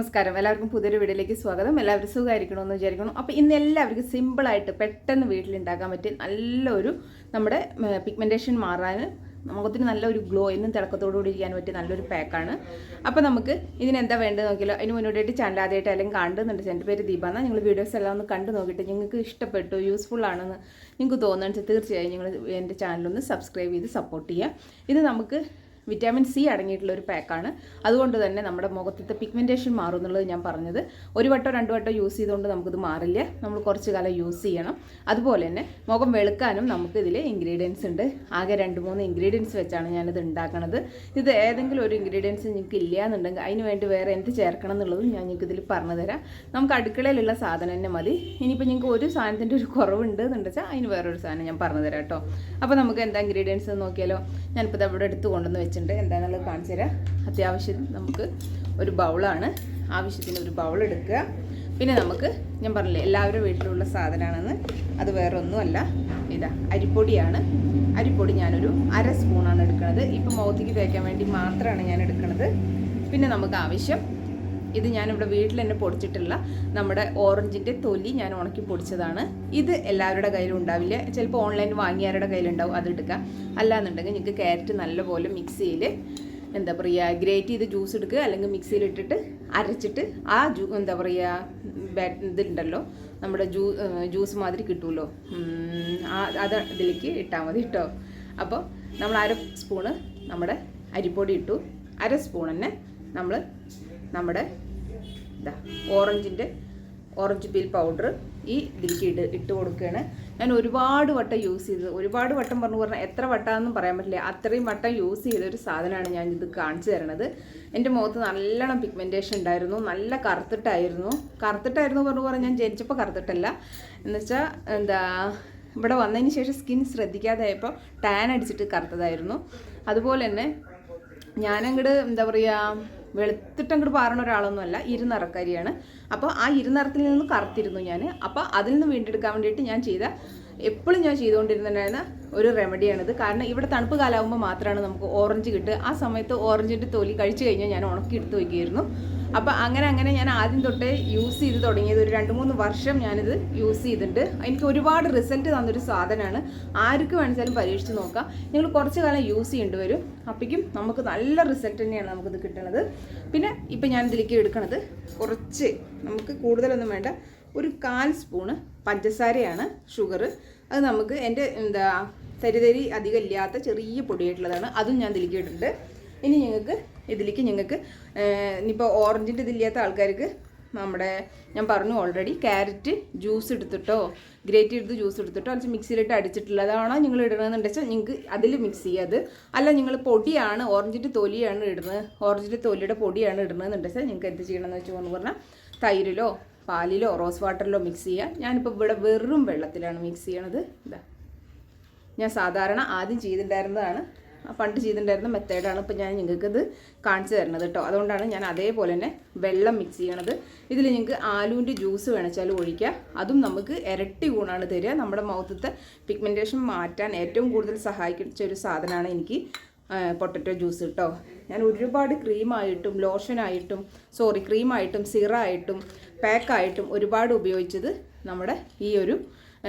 നമസ്കാരം. എല്ലാവർക്കും പുതിയൊരു വീഡിയോയിലേക്ക് സ്വാഗതം. എല്ലാവരും സുഖമായിരിക്കണമെന്ന് വിചാരിക്കണം അപ്പോൾ ഇന്ന് എല്ലാവർക്കും സിമ്പിളായിട്ട് പെട്ടെന്ന് വീട്ടിലുണ്ടാക്കാൻ പറ്റിയ നല്ലൊരു നമ്മുടെ പിഗ്മെന്റേഷൻ മാറാൻ മുഖത്തിന് നല്ലൊരു ഗ്ലോ എന്നും തിളക്കത്തോടുകൂടി ഇരിക്കാൻ പറ്റിയ നല്ലൊരു പാക്കാണ് അപ്പോൾ നമുക്ക് ഇതിനെന്താ വേണ്ടത് നോക്കിയാലോ. അതിന് മുന്നോട്ടായിട്ട് ചാനൽ ആദ്യമായിട്ട് അല്ലെങ്കിൽ കാണുന്നുണ്ട് എന്റെ പേര് ദീപ എന്നാൽ നിങ്ങൾ വീഡിയോസ് എല്ലാം ഒന്ന് കണ്ടു നോക്കിയിട്ട് നിങ്ങൾക്ക് ഇഷ്ടപ്പെട്ടു യൂസ്ഫുൾ ആണെന്ന് നിങ്ങൾക്ക് തോന്നുന്നത് തീർച്ചയായും നിങ്ങൾ എന്റെ ചാനലൊന്ന് സബ്സ്ക്രൈബ് ചെയ്ത് സപ്പോർട്ട് ചെയ്യുക. ഇത് നമുക്ക് വിറ്റാമിൻ സി അടങ്ങിയിട്ടുള്ള ഒരു പാക്കാണ്. അതുകൊണ്ട് തന്നെ നമ്മുടെ മുഖത്തത്തെ പിഗ്മെന്റേഷൻ മാറും എന്നുള്ളത് ഞാൻ പറഞ്ഞത്. ഒരു വട്ടോ രണ്ട് വട്ടോ യൂസ് ചെയ്തുകൊണ്ട് നമുക്കിത് മാറില്ല. നമ്മൾ കുറച്ച് കാലം യൂസ് ചെയ്യണം. അതുപോലെ തന്നെ മുഖം വെളുക്കാനും നമുക്ക് ഇതിൽ ഇൻഗ്രീഡിയൻസ് ഉണ്ട്. ആകെ രണ്ട് മൂന്ന് ഇൻഗ്രീഡിയൻസ് വെച്ചാണ് ഞാനിത് ഉണ്ടാക്കണത്. ഇത് ഏതെങ്കിലും ഒരു ഇൻഗ്രീഡിയൻസ് നിങ്ങൾക്ക് ഇല്ല എന്നുണ്ടെങ്കിൽ അതിന് വേണ്ടി വേറെ എന്ത് ചേർക്കണം എന്നുള്ളതും ഞാൻ നിങ്ങൾക്ക് ഇതിൽ പറഞ്ഞു തരാം. നമുക്ക് അടുക്കളയിലുള്ള സാധനം തന്നെ മതി. ഇനിയിപ്പോൾ നിങ്ങൾക്ക് ഒരു സാധനത്തിന്റെ ഒരു കുറവുണ്ട് എന്നുണ്ടെച്ചാൽ അതിന് വേറൊരു സാധനം ഞാൻ പറഞ്ഞു തരാം കേട്ടോ. അപ്പോൾ നമുക്ക് എന്താ ഇൻഗ്രീഡിയൻസ് നോക്കിയാലോ? ഞാനിപ്പോൾ ഇത് അവിടെ എടുത്ത് കൊണ്ടുവന്ന് വെച്ചിട്ടുണ്ട്. എന്താണെന്നുള്ളത് കാണിച്ചു തരാം. അത്യാവശ്യം നമുക്ക് ഒരു ബൗളാണ്. ആവശ്യത്തിന് ഒരു ബൗൾ എടുക്കുക. പിന്നെ നമുക്ക് ഞാൻ പറഞ്ഞില്ലേ എല്ലാവരും വീട്ടിലുള്ള സാധനമാണെന്ന്. അത് വേറെ ഒന്നുമല്ല ഇതാ അരിപ്പൊടിയാണ്. അരിപ്പൊടി ഞാനൊരു അര സ്പൂണാണ് എടുക്കുന്നത്. ഇപ്പം മൗത്തിക്ക് തേക്കാൻ വേണ്ടി മാത്രമാണ് ഞാൻ എടുക്കുന്നത്. പിന്നെ നമുക്ക് ആവശ്യം ഇത് ഞാനിവിടെ വീട്ടിൽ തന്നെ പൊടിച്ചിട്ടുള്ള നമ്മുടെ ഓറഞ്ചിന്റെ തൊലി ഞാൻ ഉണക്കി പൊടിച്ചതാണ്. ഇത് എല്ലാവരുടെ കയ്യിലും ഉണ്ടാവില്ല. ചിലപ്പോൾ ഓൺലൈൻ വാങ്ങിയവരുടെ കയ്യിലുണ്ടാവും അത് എടുക്കുക അല്ലാന്നുണ്ടെങ്കിൽ നിങ്ങൾക്ക് ക്യാരറ്റ് നല്ലപോലെ മിക്സിയിൽ എന്താ പറയുക ഗ്രേറ്റ് ചെയ്ത് ജ്യൂസ് എടുക്കുക അല്ലെങ്കിൽ മിക്സിയിൽ ഇട്ടിട്ട് അരച്ചിട്ട് ആ ജ്യൂ എന്താ പറയുക ഇതുണ്ടല്ലോ നമ്മുടെ ജ്യൂ ജ്യൂസ് മാതിരി കിട്ടുമല്ലോ. ആ അത് ഇതിലേക്ക് ഇട്ടാൽ മതി കേട്ടോ. അപ്പോൾ നമ്മൾ അര സ്പൂണ് നമ്മുടെ അരിപ്പൊടി ഇട്ടു. അര സ്പൂൺ തന്നെ നമ്മൾ നമ്മുടെ ഇതാ ഓറഞ്ചിന്റെ ഓറഞ്ച് പീൽ പൗഡർ ഈ ഇതിലേക്ക് ഇട്ട് ഇട്ട് കൊടുക്കുകയാണ്. ഞാൻ ഒരുപാട് വട്ടം യൂസ് ചെയ്തത് ഒരുപാട് വട്ടം പറഞ്ഞു പറഞ്ഞാൽ എത്ര വട്ടമാണെന്നും പറയാൻ പറ്റില്ല. അത്രയും വട്ടം യൂസ് ചെയ്ത ഒരു സാധനമാണ് ഞാൻ ഇത് കാണിച്ചു തരണത് എന്റെ മുഖത്ത് നല്ലോണം പിഗ്മെന്റേഷൻ ഉണ്ടായിരുന്നു. നല്ല കറുത്തിട്ടായിരുന്നു. കറുത്തിട്ടായിരുന്നു പറഞ്ഞു പറഞ്ഞാൽ ഞാൻ ജനിച്ചപ്പോൾ കറുത്തിട്ടല്ല. എന്നുവെച്ചാൽ എന്താ ഇവിടെ വന്നതിന് ശേഷം സ്കിൻ ശ്രദ്ധിക്കാതെ ആയപ്പോൾ ടാൻ അടിച്ചിട്ട് കറുത്തതായിരുന്നു. അതുപോലെ തന്നെ ഞാനങ്ങോട്ട് എന്താ പറയുക വെളുത്തിട്ട് അങ്ങോട്ട് പാറണ ഒരാളൊന്നുമല്ല ഇരുനിറക്കാരിയാണ്. അപ്പോൾ ആ ഇരുനിറത്തിൽ നിന്ന് കറുത്തിരുന്നു ഞാൻ അപ്പോൾ അതിൽ നിന്ന് വീണ്ടെടുക്കാൻ വേണ്ടിയിട്ട് ഞാൻ ചെയ്ത എപ്പോഴും ഞാൻ ചെയ്തുകൊണ്ടിരുന്നുണ്ടായിരുന്ന ഒരു റെമഡിയാണിത് കാരണം ഇവിടെ തണുപ്പ് കാലാവുമ്പോൾ മാത്രമാണ് നമുക്ക് ഓറഞ്ച് കിട്ടുക. ആ സമയത്ത് ഓറഞ്ചിന്റെ തൊലി കഴിച്ചു കഴിഞ്ഞാൽ ഞാൻ ഉണക്കി എടുത്ത് വയ്ക്കുകയായിരുന്നു അപ്പോൾ അങ്ങനെ അങ്ങനെ ഞാൻ ആദ്യം തൊട്ടേ യൂസ് ചെയ്ത് തുടങ്ങിയത് ഒരു രണ്ട് മൂന്ന് വർഷം ഞാനിത് യൂസ് ചെയ്തിട്ടുണ്ട്. എനിക്ക് ഒരുപാട് റിസൾട്ട് തന്നൊരു സാധനമാണ് ആർക്ക് വേണമെങ്കിലും പരീക്ഷിച്ച് നോക്കാം. നിങ്ങൾ കുറച്ച് കാലം യൂസ് ചെയ്യേണ്ടി വരും. അപ്പോഴേക്കും നമുക്ക് നല്ല റിസൾട്ട് തന്നെയാണ് നമുക്കിത് കിട്ടുന്നത് പിന്നെ ഇപ്പം ഞാൻ ഇതിലേക്ക് എടുക്കണത് കുറച്ച് നമുക്ക് കൂടുതലൊന്നും വേണ്ട. ഒരു കാൽ സ്പൂണ് പഞ്ചസാരയാണ് ഷുഗർ അത് നമുക്ക് എന്റെ എന്താ തരിതരി അധികം ഇല്ലാത്ത ചെറിയ പൊടിയായിട്ടുള്ളതാണ്. അതും ഞാൻ ഇതിലേക്ക് ഇട്ടിട്ടുണ്ട് ഇനി ഞങ്ങൾക്ക് ഇതിലേക്ക് ഞങ്ങൾക്ക് ഇനിയിപ്പോൾ ഓറഞ്ചിന്റെ ഇതില്ലാത്ത ആൾക്കാർക്ക് നമ്മുടെ ഞാൻ പറഞ്ഞു ഓൾറെഡി ക്യാരറ്റ് ജ്യൂസ് എടുത്തിട്ടോ ഗ്രേറ്റ് എടുത്ത് ജ്യൂസ് എടുത്തിട്ടോ അല്ലെങ്കിൽ മിക്സിയിലിട്ട് അടിച്ചിട്ടുള്ളതാണോ നിങ്ങൾ ഇടണമെന്നുണ്ടെച്ചാൽ നിങ്ങൾക്ക് അതിൽ മിക്സ് ചെയ്യാത്. അല്ല നിങ്ങൾ പൊടിയാണ് ഓറഞ്ചിന്റെ തൊലിയാണ് ഇടുന്നത് ഓറഞ്ചിന്റെ തൊലിയുടെ പൊടിയാണ് ഇടുന്നതെന്നുണ്ടെച്ചാൽ നിങ്ങൾക്ക് എന്ത് ചെയ്യണമെന്ന് വെച്ച് പറഞ്ഞാൽ തൈരിലോ പാലിലോ റോസ് വാട്ടറിലോ മിക്സ് ചെയ്യുക ഞാനിപ്പോൾ ഇവിടെ വെറും വെള്ളത്തിലാണ് മിക്സ് ചെയ്യണത്. ഇതാ. ഞാൻ സാധാരണ ആദ്യം ചെയ്തിട്ടുണ്ടായിരുന്നതാണ്. പണ്ട് ചെയ്തിട്ടുണ്ടായിരുന്ന മെത്തേഡാണ് ഇപ്പോൾ ഞാൻ നിങ്ങൾക്ക് ഇത് കാണിച്ചു തരുന്നത് കേട്ടോ. അതുകൊണ്ടാണ് ഞാൻ അതേപോലെ തന്നെ വെള്ളം മിക്സ് ചെയ്യണത്. ഇതിൽ നിങ്ങൾക്ക് ആലുവിന്റെ ജ്യൂസ് വേണച്ചാലും ഒഴിക്കുക അതും നമുക്ക് ഇരട്ടി ഗുണമാണ് തരിക. നമ്മുടെ മൗത്തത്തെ പിഗ്മെന്റേഷൻ മാറ്റാൻ ഏറ്റവും കൂടുതൽ സഹായിച്ച ഒരു സാധനമാണ് എനിക്ക് പൊട്ടറ്റോ ജ്യൂസ് കേട്ടോ ഞാൻ ഒരുപാട് ക്രീമായിട്ടും ലോഷനായിട്ടും സോറി ക്രീമായിട്ടും സിറായിട്ടും പാക്കായിട്ടും ഒരുപാട് ഉപയോഗിച്ചത് നമ്മുടെ ഈ ഒരു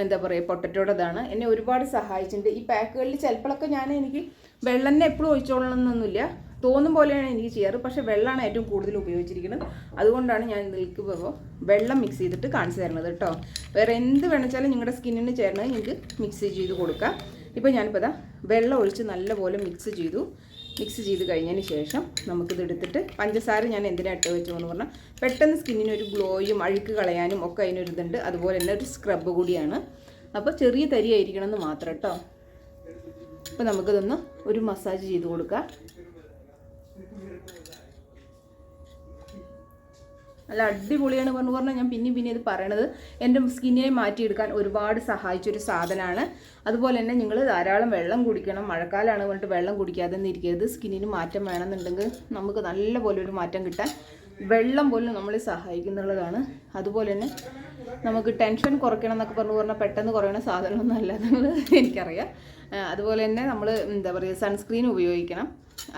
എന്താ പറയുക പൊട്ടറ്റോടേതാണ് എന്നെ ഒരുപാട് സഹായിച്ചിട്ടുണ്ട്. ഈ പാക്കുകളിൽ ചിലപ്പോഴൊക്കെ ഞാൻ എനിക്ക് വെള്ളം തന്നെ എപ്പോഴും ഒഴിച്ചോളണമെന്നൊന്നുമില്ല തോന്നും പോലെയാണ് എനിക്ക് ചെയ്യാറ്. പക്ഷേ വെള്ളമാണ് ഏറ്റവും കൂടുതൽ ഉപയോഗിച്ചിരിക്കുന്നത്. അതുകൊണ്ടാണ് ഞാൻ നിൽക്കുമ്പോൾ വെള്ളം മിക്സ് ചെയ്തിട്ട് കാണിച്ചു തരുന്നത് കേട്ടോ. വേറെ എന്ത് വേണമെച്ചാലും നിങ്ങളുടെ സ്കിന്നിന് ചേർന്നത് നിങ്ങൾക്ക് മിക്സ് ചെയ്ത് കൊടുക്കാം. ഇപ്പോൾ ഞാനിപ്പോൾ ഇതാ വെള്ളം ഒഴിച്ച് നല്ലപോലെ മിക്സ് ചെയ്തു. മിക്സ് ചെയ്ത് കഴിഞ്ഞതിന് ശേഷം നമുക്കിത് എടുത്തിട്ട് പഞ്ചസാര ഞാൻ എന്തിനാണ് ഇട്ട് വെച്ചു എന്ന് പറഞ്ഞാൽ പെട്ടെന്ന് സ്കിന്നിന് ഒരു ഗ്ലോയും അഴുക്ക് കളയാനും ഒക്കെ അതിനൊരു ഇതുണ്ട് അതുപോലെ തന്നെ ഒരു സ്ക്രബ് കൂടിയാണ്. അപ്പോൾ ചെറിയ തരി ആയിരിക്കണം എന്ന് മാത്രം കേട്ടോ. അപ്പോൾ നമുക്കിതൊന്ന് ഒരു മസാജ് ചെയ്ത് കൊടുക്കാം. നല്ല അടിപൊളിയാണ് പറഞ്ഞു പറഞ്ഞാൽ ഞാൻ പിന്നെയും പിന്നെ ഇത് പറയണത്. എന്റെ സ്കിന്നിനെ മാറ്റിയെടുക്കാൻ ഒരുപാട് സഹായിച്ചൊരു സാധനമാണ് അതുപോലെ തന്നെ നിങ്ങൾ ധാരാളം വെള്ളം കുടിക്കണം. മഴക്കാലമാണ് പറഞ്ഞിട്ട് വെള്ളം കുടിക്കാതെ ഇരിക്കരുത് സ്കിന്നിന് മാറ്റം വേണമെന്നുണ്ടെങ്കിൽ നമുക്ക് നല്ലപോലെ ഒരു മാറ്റം കിട്ടാൻ വെള്ളം പോലും നമ്മളെ സഹായിക്കുന്നുള്ളതാണ് അതുപോലെ തന്നെ നമുക്ക് ടെൻഷൻ കുറയ്ക്കണം എന്നൊക്കെ പറഞ്ഞു പറഞ്ഞാൽ പെട്ടെന്ന് കുറയണ സാധനമൊന്നും അല്ല എന്നുള്ളത് എനിക്കറിയാം. അതുപോലെ തന്നെ നമ്മൾ എന്താ പറയുക സൺസ്ക്രീൻ ഉപയോഗിക്കണം.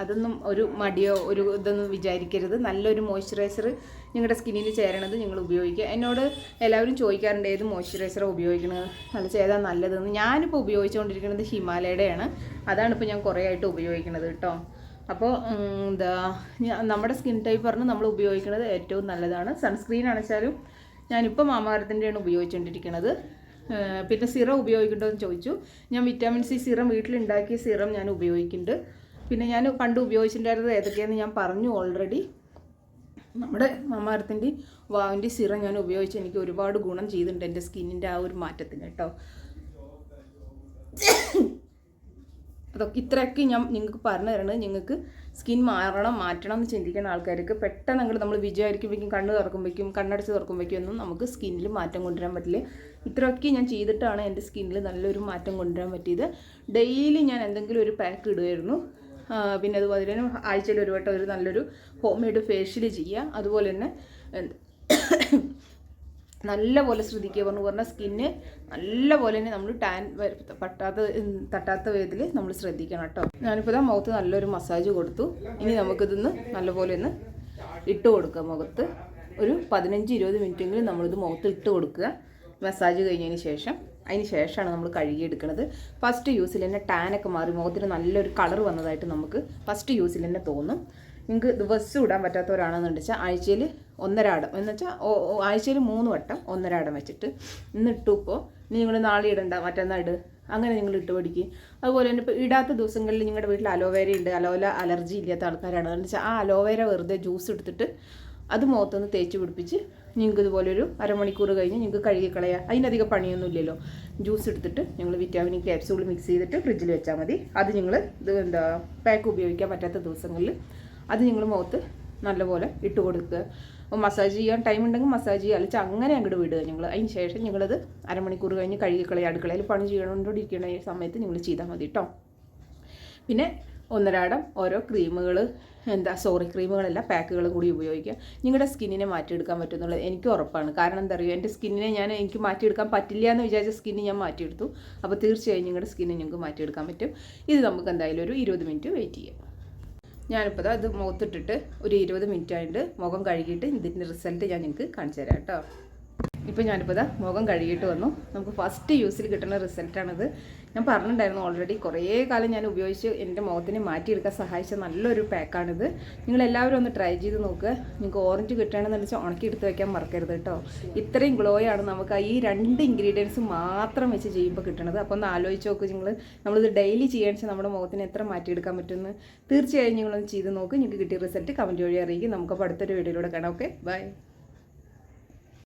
അതൊന്നും ഒരു മടിയോ ഒരു ഇതൊന്നും വിചാരിക്കരുത്. നല്ലൊരു മോയ്സ്ചറൈസർ നിങ്ങളുടെ സ്കിന്നിൽ ചേരണത് നിങ്ങൾ ഉപയോഗിക്കുക. എന്നോട് എല്ലാവരും ചോദിക്കാറുണ്ട് ഏത് മോയ്സ്ചറൈസറാണ് ഉപയോഗിക്കുന്നത് നല്ല ചെയ്താൽ നല്ലതെന്ന്? ഞാനിപ്പോൾ ഉപയോഗിച്ചുകൊണ്ടിരിക്കുന്നത് ഹിമാലയുടെയാണ് അതാണ് ഇപ്പോൾ ഞാൻ കുറേ ആയിട്ട് ഉപയോഗിക്കുന്നത് കേട്ടോ. അപ്പോൾ എന്താ നമ്മുടെ സ്കിൻ ടൈപ്പ് പറഞ്ഞ് നമ്മൾ ഉപയോഗിക്കുന്നത് ഏറ്റവും നല്ലതാണ്. സൺസ്ക്രീൻ അണച്ചാലും ഞാനിപ്പോൾ മാമാരത്തിന്റെയാണ് ഉപയോഗിച്ചുകൊണ്ടിരിക്കുന്നത് പിന്നെ സിറം ഉപയോഗിക്കണ്ടോ എന്ന് ചോദിച്ചു. ഞാൻ വിറ്റാമിൻ സി സിറം വീട്ടിലുണ്ടാക്കിയ സിറം ഞാൻ ഉപയോഗിക്കുന്നുണ്ട്. പിന്നെ ഞാൻ പണ്ട് ഉപയോഗിച്ചിട്ടുണ്ടായിരുന്നത് ഏതൊക്കെയാണെന്ന് ഞാൻ പറഞ്ഞു ഓൾറെഡി നമ്മുടെ മമാരത്തിന്റെ വാവിന്റെ സിറം ഞാൻ ഉപയോഗിച്ച് എനിക്ക് ഒരുപാട് ഗുണം ചെയ്തിട്ടുണ്ട് എന്റെ സ്കിന്നിന്റെ ആ ഒരു മാറ്റത്തിന് കേട്ടോ. അതൊക്കെ ഇത്രയൊക്കെ ഞാൻ നിങ്ങൾക്ക് പറഞ്ഞു തരണത് നിങ്ങൾക്ക് സ്കിൻ മാറണം മാറ്റണം എന്ന് ചിന്തിക്കുന്ന ആൾക്കാർക്ക് പെട്ടെന്ന് അങ്ങോട്ട് നമ്മൾ വിചാരിക്കുമ്പോഴേക്കും കണ്ണ് തുറക്കുമ്പോഴേക്കും കണ്ണടച്ച് തുറക്കുമ്പോഴേക്കും ഒന്നും നമുക്ക് സ്കിന്നിൽ മാറ്റം കൊണ്ടുവരാൻ പറ്റില്ല. ഇത്രയൊക്കെ ഞാൻ ചെയ്തിട്ടാണ് എന്റെ സ്കിന്നിൽ നല്ലൊരു മാറ്റം കൊണ്ടുവരാൻ പറ്റിയത്. ഡെയിലി ഞാൻ എന്തെങ്കിലും ഒരു പാക്ക് ഇടുമായിരുന്നു പിന്നെ അതുപോലെ തന്നെ ആഴ്ചയിൽ ഒരു വട്ടം ഒരു നല്ലൊരു ഹോം മെയ്ഡ് ഫേഷ്യൽ ചെയ്യുക അതുപോലെ തന്നെ എന്ത് നല്ല പോലെ ശ്രദ്ധിക്കുക പറഞ്ഞു പറഞ്ഞാൽ സ്കിന്ന് നല്ല പോലെ തന്നെ നമ്മൾ ടാൻ പട്ടാത്ത തട്ടാത്ത വിധത്തിൽ നമ്മൾ ശ്രദ്ധിക്കണം കേട്ടോ. ഞാനിപ്പോൾ ഇതാ മുഖത്ത് നല്ലൊരു മസാജ് കൊടുത്തു. ഇനി നമുക്കിതൊന്ന് നല്ലപോലെ ഒന്ന് ഇട്ട് കൊടുക്കുക മുഖത്ത്. ഒരു പതിനഞ്ച് ഇരുപത് മിനിറ്റെങ്കിലും നമ്മളിത് മുഖത്ത് ഇട്ട് കൊടുക്കുക. മസാജ് കഴിഞ്ഞതിന് ശേഷം. അതിന് ശേഷമാണ് നമ്മൾ കഴുകിയെടുക്കുന്നത് ഫസ്റ്റ് യൂസിൽ തന്നെ ടാനൊക്കെ മാറി മുഖത്തിന് നല്ലൊരു കളർ വന്നതായിട്ട് നമുക്ക് ഫസ്റ്റ് യൂസിൽ തന്നെ തോന്നും. നിങ്ങൾക്ക് ദിവസം ഇടാൻ പറ്റാത്തവരാണെന്നുണ്ടെച്ചാൽ ആഴ്ചയിൽ ഒന്നരാടം. എന്ന് വെച്ചാൽ ആഴ്ചയിൽ മൂന്ന് വട്ടം ഒന്നരാടം വെച്ചിട്ട് ഇന്ന് ഇട്ടു ഇപ്പോൾ നിങ്ങൾ നാളെ ഇടണ്ട മറ്റന്നാൾ ഇട്. അങ്ങനെ നിങ്ങൾ ഇട്ട് പഠിക്കും. അതുപോലെ തന്നെ ഇപ്പോൾ ഇടാത്ത ദിവസങ്ങളിൽ നിങ്ങളുടെ വീട്ടിൽ അലോവേര ഉണ്ട്. അലോല അലർജി ഇല്ലാത്ത ആൾക്കാരാണ്. എന്ന് വെച്ചാൽ ആ അലോവേര വെറുതെ ജ്യൂസ് എടുത്തിട്ട് അത് മുഖത്തൊന്ന് തേച്ച് പിടിപ്പിച്ച് നിങ്ങൾക്ക് ഇതുപോലെ ഒരു അരമണിക്കൂർ കഴിഞ്ഞ് നിങ്ങൾക്ക് കഴുകി കളയാം. അതിനധികം പണിയൊന്നും ഇല്ലല്ലോ. ജ്യൂസ് എടുത്തിട്ട് നിങ്ങൾ വിറ്റാമിൻ ക്യാപ്സ്യൂൾ മിക്സ് ചെയ്തിട്ട് ഫ്രിഡ്ജിൽ വെച്ചാൽ മതി. അത് നിങ്ങൾ ഇത് എന്താ പാക്ക് ഉപയോഗിക്കാൻ പറ്റാത്ത ദിവസങ്ങളിൽ അത് നിങ്ങൾ മുഖത്ത് നല്ലപോലെ ഇട്ട് കൊടുക്കുക. അപ്പോൾ മസാജ് ചെയ്യാൻ ടൈം ഉണ്ടെങ്കിൽ മസാജ് ചെയ്യുക അല്ലെങ്കിൽ അങ്ങനെ അങ്ങോട്ട് വിടുക നിങ്ങൾ അതിന് ശേഷം നിങ്ങളത് അരമണിക്കൂർ കഴിഞ്ഞ് കഴുകി കളയുക അടുക്കളയിൽ പണി ചെയ്യണോണ്ടിരിക്കുന്ന സമയത്ത് നിങ്ങൾ ചെയ്താൽ മതി കേട്ടോ പിന്നെ ഒന്നരാടം ഓരോ ക്രീമുകൾ എന്താ സോറി ക്രീമുകളല്ല പാക്കുകൾ കൂടി ഉപയോഗിക്കുക. നിങ്ങളുടെ സ്കിന്നിനെ മാറ്റിയെടുക്കാൻ പറ്റുന്നുള്ളത് എനിക്ക് ഉറപ്പാണ്. കാരണം എന്താ പറയുക എന്റെ സ്കിന്നിനെ ഞാൻ എനിക്ക് മാറ്റിയെടുക്കാൻ പറ്റില്ല എന്ന് വിചാരിച്ച സ്കിന്ന് ഞാൻ മാറ്റിയെടുത്തു. അപ്പോൾ തീർച്ചയായും നിങ്ങളുടെ സ്കിന്നെ ഞങ്ങൾക്ക് മാറ്റിയെടുക്കാൻ പറ്റും. ഇത് നമുക്ക് എന്തായാലും ഒരു ഇരുപത് മിനിറ്റ് വെയിറ്റ് ചെയ്യാം. ഞാനിപ്പോൾ അത് മുഖത്തിട്ടിട്ട് ഒരു ഇരുപത് മിനിറ്റ് ആയിട്ട് മുഖം കഴുകിയിട്ട് ഇതിന്റെ റിസൾട്ട് ഞാൻ നിങ്ങൾക്ക് കാണിച്ചു തരാം കേട്ടോ. ഇപ്പോൾ ഞാനിപ്പോൾ ഇതാ മുഖം കഴുകിയിട്ട് വന്നു. നമുക്ക് ഫസ്റ്റ് യൂസിൽ കിട്ടുന്ന റിസൾട്ടാണിത് ഞാൻ പറഞ്ഞിട്ടുണ്ടായിരുന്നു ഓൾറെഡി കുറേ കാലം ഞാൻ ഉപയോഗിച്ച് എന്റെ മുഖത്തിനെ മാറ്റിയെടുക്കാൻ സഹായിച്ച നല്ലൊരു പാക്കാണിത് നിങ്ങളെല്ലാവരും ഒന്ന് ട്രൈ ചെയ്ത് നോക്കുക നിങ്ങൾക്ക് ഓറഞ്ച് കിട്ടുകയാണെന്ന് വെച്ചാൽ ഉണക്കി എടുത്ത് വെക്കാൻ മറക്കരുത് കേട്ടോ. ഇത്രയും ഗ്ലോയാണ് നമുക്ക് ഈ രണ്ട് ഇൻഗ്രീഡിയൻസ് മാത്രം വെച്ച് ചെയ്യുമ്പോൾ കിട്ടണത്. അപ്പോൾ ഒന്ന് ആലോചിച്ച് നോക്ക് നിങ്ങൾ നമ്മളിത് ഡെയിലി ചെയ്യാൻ വെച്ചാൽ നമ്മുടെ മുഖത്തിന് എത്ര മാറ്റിയെടുക്കാൻ പറ്റുമെന്ന് തീർച്ചയായും നിങ്ങളൊന്ന് ചെയ്ത് നോക്ക്. നിങ്ങൾക്ക് കിട്ടിയ റിസൾട്ട് കമന്റ് വഴി അറിയിക്കും. നമുക്കപ്പോൾ അടുത്തൊരു വീഡിയോയിലൂടെ കാണാം. Okay bye